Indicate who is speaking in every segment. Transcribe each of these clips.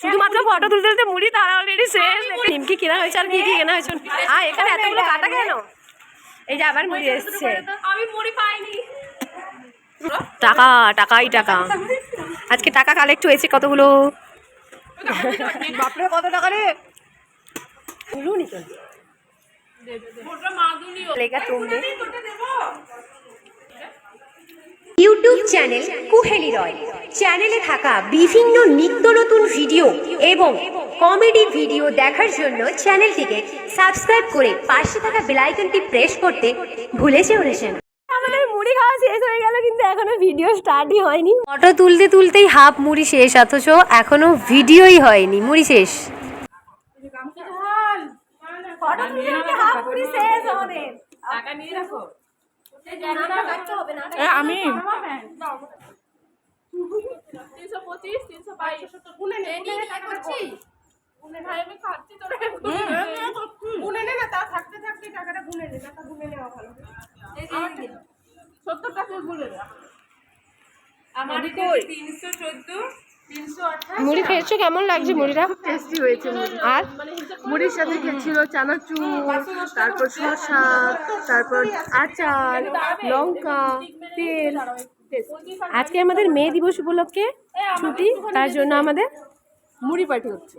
Speaker 1: শুধুমাত্র ফটো তুলতে তুলতে মুড়ি তারা অলরেডি শেষ নিমকি কেনা হয়েছে আর কি কি কেনা হয়েছে? আর এখানে এতগুলো কাটা কেন? এই যে আবার মুড়ি এসছে।
Speaker 2: আমি মুড়ি পাইনি।
Speaker 1: টাকা টাকাই টাকা। আজকে টাকা কালেক্ট হয়েছে কতগুলো? বাপরে কত টাকা রে? ভুলুনি তো।
Speaker 3: YouTube channel Kuheli Roy. চ্যানেলে থাকা বিভিন্ন নিত্য নতুন ভিডিও এবং কমেডি ভিডিও দেখার জন্য চ্যানেলটিকে সাবস্ক্রাইব করে পাশে থাকা বেলাইকনটি প্রেস করতে ভুলে যেও না
Speaker 1: আমাদের মুড়ি খাওয়া শেষ হয়ে গেল কিন্তু এখনও ভিডিও স্টার্টই হয়নি। ফটো তুলতে তুলতেই হাফ মুড়ি শেষ অথচ এখনও ভিডিওই হয়নি মুড়ি শেষ। ফটো তুলতে তুলতে হাফ মুড়ি শেষ আমাদের
Speaker 2: টাকা নিয়ে রাখো।
Speaker 1: আমি?
Speaker 2: তিনশো পঁচিশ তিনশো বাইশ গুনে নে নিয়ে কি করছিস ভাই আমি খাচ্ছি তোরা গুনে নে না তা থাকতে থাকতে টাকাটা গুনে নে টাকা গুনে নেওয়া ভালো সত্তর টাকা গুনে নে আমার তিনশো চোদ্দ
Speaker 1: মুড়ি খেয়েছো কেমন লাগছে মুড়িটা
Speaker 4: টেস্টি হয়েছে
Speaker 1: আর
Speaker 4: মুড়ির সাথে ছিল চানাচুর তারপর শসা তারপর আচার লঙ্কা তেল
Speaker 1: আজকে আমাদের মে দিবস উপলক্ষে ছুটি তার জন্য আমাদের
Speaker 4: মুড়ি পার্টি হচ্ছে।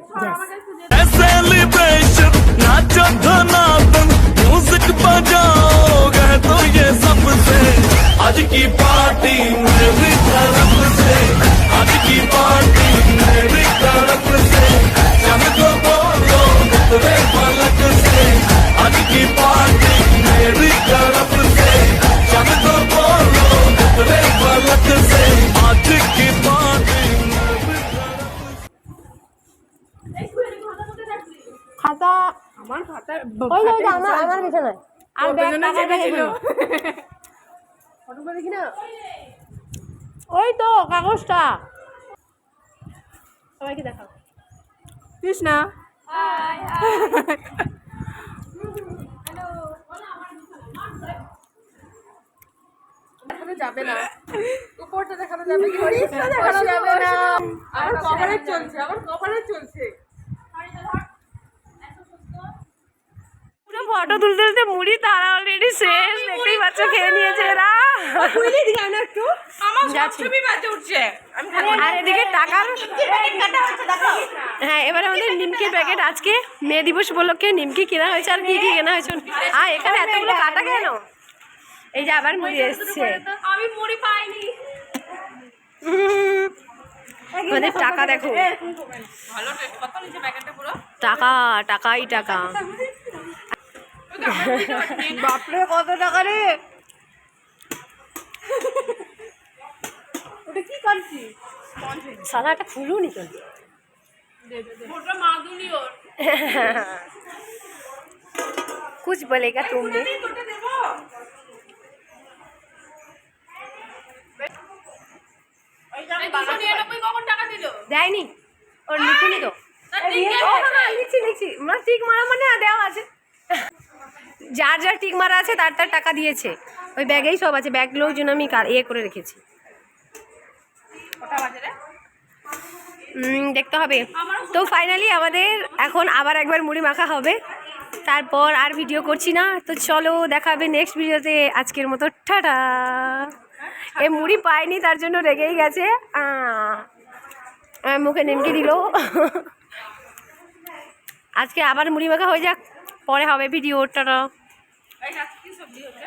Speaker 1: ওই যে আমার আমার বিছানায়। আর ব্যাগ টাকা দেখে
Speaker 4: ফটোটা দেখি না
Speaker 1: ওই তো কাগজটা। সবাইকে দেখাও।
Speaker 4: কৃষ্ণা। যাবে না। উপরটা দেখানো যাবে কি? দেখানো যাবে না। আমার কভারেজ চলছে আমার কভারেজ চলছে।
Speaker 1: ফটো তুলতে তুলতে মুড়ি তারা অলরেডি শেষ দেখতেই পাচ্ছ খেয়ে নিয়েছে এরা।
Speaker 2: আমার
Speaker 1: যাচ্ছি।
Speaker 2: সবসময় বাজে উঠছে।
Speaker 1: আর এদিকে টাকার হ্যাঁ এবার আমাদের নিমকির প্যাকেট আজকে মে দিবস উপলক্ষে নিমকি কেনা হয়েছে আর কি কি কেনা হয়েছে? আর এখানে এতগুলো কাটা কেন? এই যে আবার মুড়ি এসছে।
Speaker 2: আমি মুড়ি পাইনি।
Speaker 1: আমাদের টাকা দেখো। টাকা টাকাই টাকা। বাপরে কত টাকা রে?
Speaker 4: ওটা কি
Speaker 2: কাটছি সাদা একটা খুলুনি তো কুছ বলেগা তুমি
Speaker 1: দেয়নি। ওর লিখিনি তো হ্যাঁ, হ্যাঁ, লিখছি লিখছি। মানে ঠিক মারা মানে দেওয়া আছে। যার যার টিক মারা আছে, তার তার টাকা দিয়েছে। ওই ব্যাগেই সব আছে। ব্যাগগুলোর জন্য আমি ইয়ে করে রেখেছি। দেখতে হবে। তো ফাইনালি আমাদের এখন আবার একবার মুড়ি মাখা হবে। তারপর আর ভিডিও করছি না। তো চলো দেখা হবে নেক্সট ভিডিওতে আজকের মতো টাটা। এ মুড়ি পাইনি, তার জন্য রেগেই গেছে। মুখে নেমকে দিল। আজকে আবার মুড়ি মাখা হয়ে যাক। পরে হবে ভিডিও টাটা।
Speaker 2: আজকে সবজি হচ্ছে?